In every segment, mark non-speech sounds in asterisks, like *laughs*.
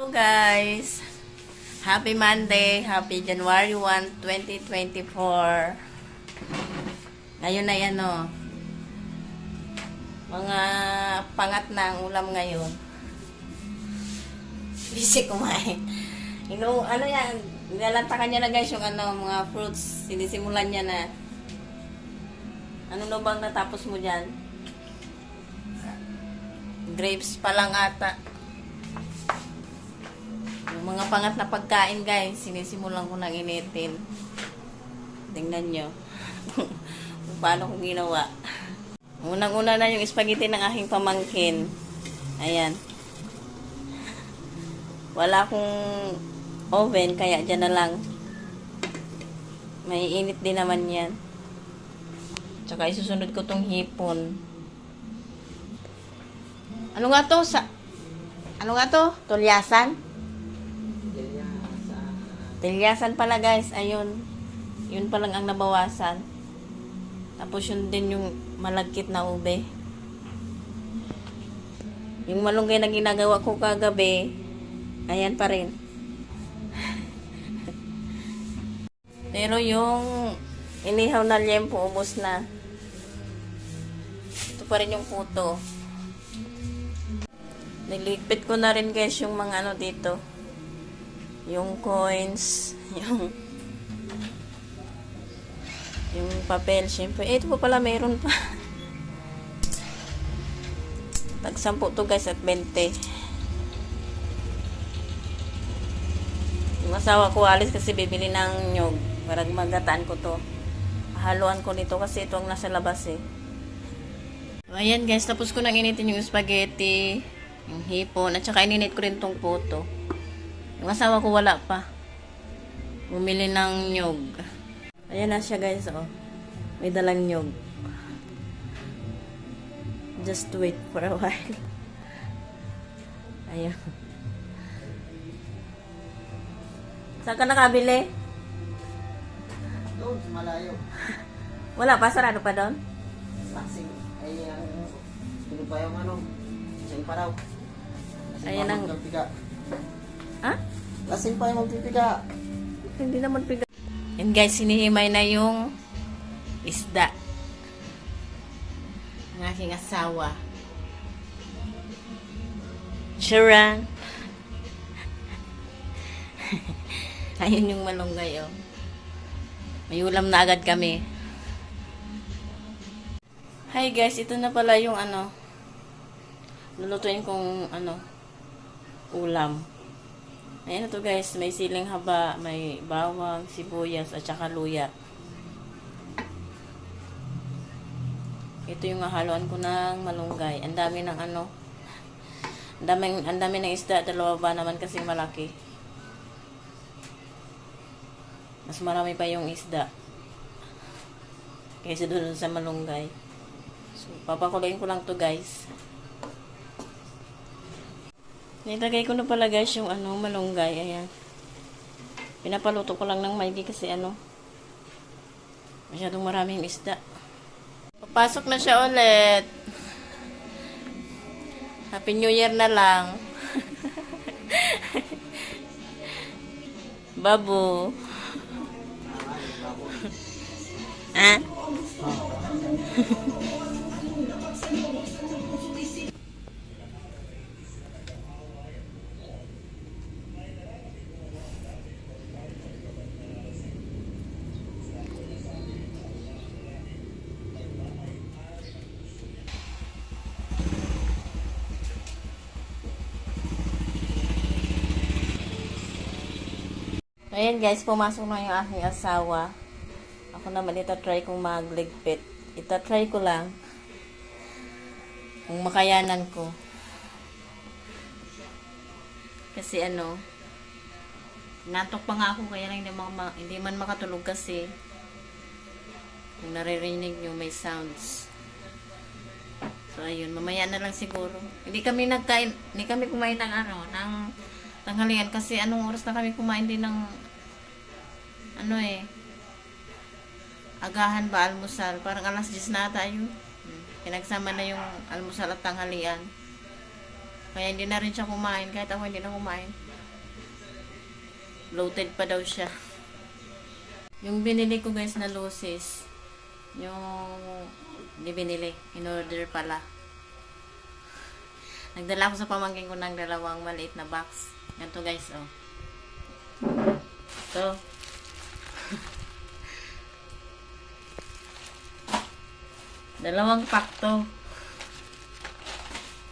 Hello guys! Happy Monday! Happy January 1, 2024! Ngayon na yan o. Mga pangat na ang ulam ngayon. *laughs* Busy kumain. Ino, ano yan? Nilalantakan niya na guys yung ano, mga fruits. Sinisimulan niya na. Ano na bang natapos mo dyan? Grapes pa lang ata. Mga pangat na pagkain guys, sinisimulan ko nang initin. Tingnan nyo. *laughs* paano ko ginawa. Unang-una na yung spaghetti ng aking pamangkin. Ayan. Wala akong oven, kaya dyan na lang. May init din naman yan. Tsaka isusunod ko tong hipon. Ano nga to? Sa ano nga to? Tulyasan? Tilyasan pala guys, ayun. Yun pa lang ang nabawasan. Tapos yun din yung malagkit na ube. Yung malunggay na ginagawa ko kagabi, ayan pa rin. *laughs* Pero yung inihaw na liempo, ubos na. Ito pa rin yung puto. Niligpit ko na rin guys yung mga ano dito yung coins, *laughs* yung yung papel, syempre. Eh, ito pa pala, meron pa. *laughs* Tag 10 to guys at 20. Yung asawa ko alis kasi bibili ng nyog. Para magataan ko to. Haluan ko nito kasi ito ang nasa labas eh. Ayan guys, tapos ko nang initin yung spaghetti, yung hipon, at saka ininit ko rin tong puto. Yung asawa ko wala pa. Bumili ng nyog. Ayan na siya guys, oh. May dalang nyog. Just wait for a *laughs* while. Ayan. Saan ka nakabili? Doon, sa malayo. *laughs* Wala pa, sarado pa doon? Saksing. Ay, ang... Sino pa yung ano? Lasing pa daw. Lasing Ayan ang- magpipiga. Ha? Lasing pa yung magpipiga. Hindi naman piga. And guys, sinihimay na yung isda. Ang aking asawa. Charan. *laughs* Ayun yung malunggay, oh. May ulam na agad kami. Hi guys, ito na pala yung ano. Lulutuin kong ano, ulam. Ayan na to guys, may siling haba, may bawang, sibuyas, at saka luya. Ito yung hahaluan ko ng malunggay. Ang dami ng ano, ang dami, ang dami ng isda, dalawa ba naman kasi malaki. Mas marami pa yung isda. Kaysa doon sa malunggay. So, papakulayin ko lang to guys. Nilagay ko na pala guys yung ano, malunggay. Ayan. Pinapaluto ko lang ng maigi kasi ano, masyadong maraming isda. Papasok na siya ulit. Happy New Year na lang. *laughs* Babu. *laughs* ah? Ayan guys, pumasok na yung aking asawa. Ako naman itatry kong magligpit. Itatry ko lang kung makayanan ko. Kasi ano, natok pa nga ako kaya lang hindi, maka, hindi man makatulog kasi kung naririnig nyo may sounds. So ayun, mamaya na lang siguro. Hindi kami nagkain, hindi kami kumain ng ano, ng tanghalian kasi anong oras na kami kumain din ng ano eh agahan ba almusal parang alas 10 na ata yun Hmm. pinagsama na yung almusal at tanghalian kaya hindi na rin siya kumain kahit ako hindi na kumain Bloated pa daw siya. Yung binili ko guys na lucis, yung hindi binili, in order pala. *laughs* Nagdala ako sa pamangkin ko ng dalawang maliit na box. Ganito guys, oh. Ito. Dalawang pack to.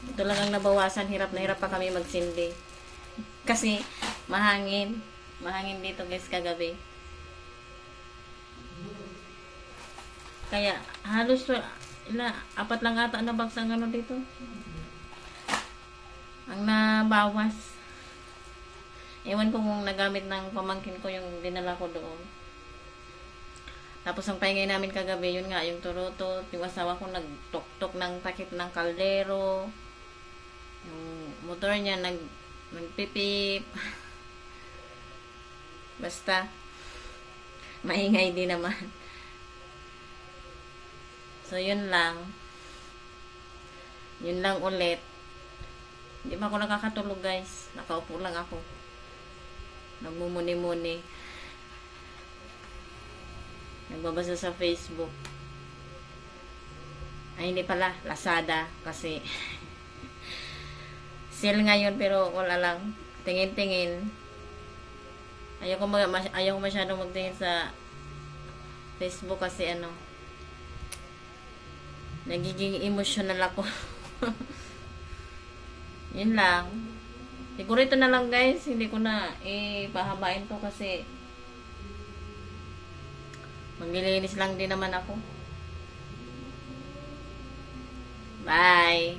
Ito lang ang nabawasan. Hirap na hirap pa kami magsindi. Kasi mahangin. Mahangin dito guys kagabi. Kaya halos ila, apat lang ata na box ang ano dito. Ang nabawas. Ewan ko kung nagamit ng pamangkin ko yung dinala ko doon. Tapos ang paingay namin kagabi, yun nga, yung turutot, yung asawa ko nagtok-tok ng takip ng kaldero. Yung motor niya nag nagpipip. *laughs* Basta, maingay din naman. So, yun lang. Yun lang ulit. Hindi pa ako nakakatulog, guys. Nakaupo lang ako. Nagmumuni-muni. Nagbabasa sa Facebook. Ay, hindi pala. Lazada. Kasi, *laughs* sale ngayon pero wala lang. Tingin-tingin. Ayaw ko, mag, mas- ayaw ko masyadong magtingin sa Facebook kasi ano, nagiging emotional ako. *laughs* Yun lang. Siguro ito na lang guys, hindi ko na ipahabain to kasi maglilinis lang din naman ako. Bye!